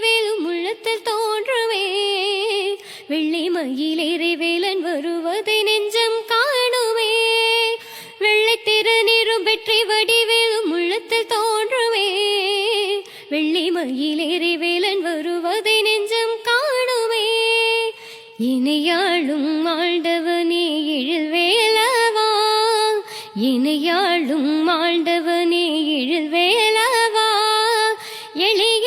வேலும் உள்ளத்தில் தோன்றுமே. வெள்ளை மயிலேறி வேலன் வருவதை நெஞ்சம் காணுமே. வெள்ளை திறனிரும் வெற்றி வடிவேலும் உள்ளத்தில் தோன்றுமே. வெள்ளை மயிலேறி வேலன் வருவதை நெஞ்சம் காணுமே. இணையாளும் ஆழ்ந்தவனே எழில் இணையாளும் ஆழ்ந்தவனே எழில் எளிய